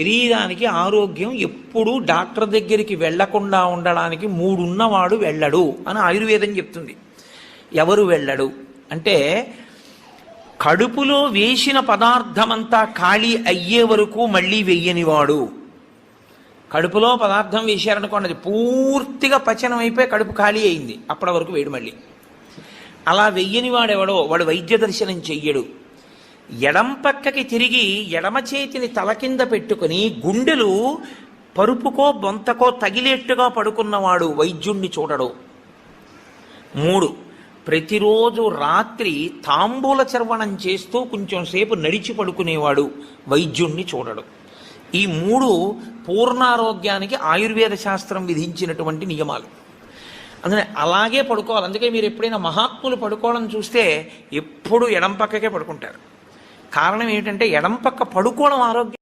శరీరానికి ఆరోగ్యం ఎప్పుడూ డాక్టర్ దగ్గరికి వెళ్ళకుండా ఉండడానికి మూడున్నవాడు వెళ్ళడు అని ఆయుర్వేదం చెప్తుంది. ఎవరు వెళ్ళడు? అంటే కడుపులో వేసిన పదార్థమంతా ఖాళీ అయ్యే వరకు మళ్ళీ వెయ్యనివాడు. కడుపులో పదార్థం వేశారనుకోండి అది పూర్తిగా పచనం అయిపోయి కడుపు ఖాళీ అయింది. అప్పటి వరకు వేడు మళ్ళీ. అలా వెయ్యని వాడెవడో వాడు వైద్య దర్శనం చెయ్యడు. ఎడం పక్కకి తిరిగి ఎడమ చేతిని తల కింద పెట్టుకుని గుండెలు పరుపుకో బొంతకో తగిలేట్టుగా పడుకున్నవాడు వైద్యుణ్ణి చూడడు. మూడు ప్రతిరోజు రాత్రి తాంబూల చర్వణం చేస్తూ కొంచెం సేపు నడిచి పడుకునేవాడు వైద్యుణ్ణి చూడడు. ఈ మూడు పూర్ణారోగ్యానికి ఆయుర్వేద శాస్త్రం విధించినటువంటి నియమాలు. అందుకని అలాగే పడుకోవాలి. అందుకే మీరు ఎప్పుడైనా మహాత్ములు పడుకోవడం చూస్తే ఎప్పుడు ఎడం పక్కకే పడుకుంటారు. కారణం ఏంటంటే ఎడం పక్క పడుకోవడం ఆరోగ్యం.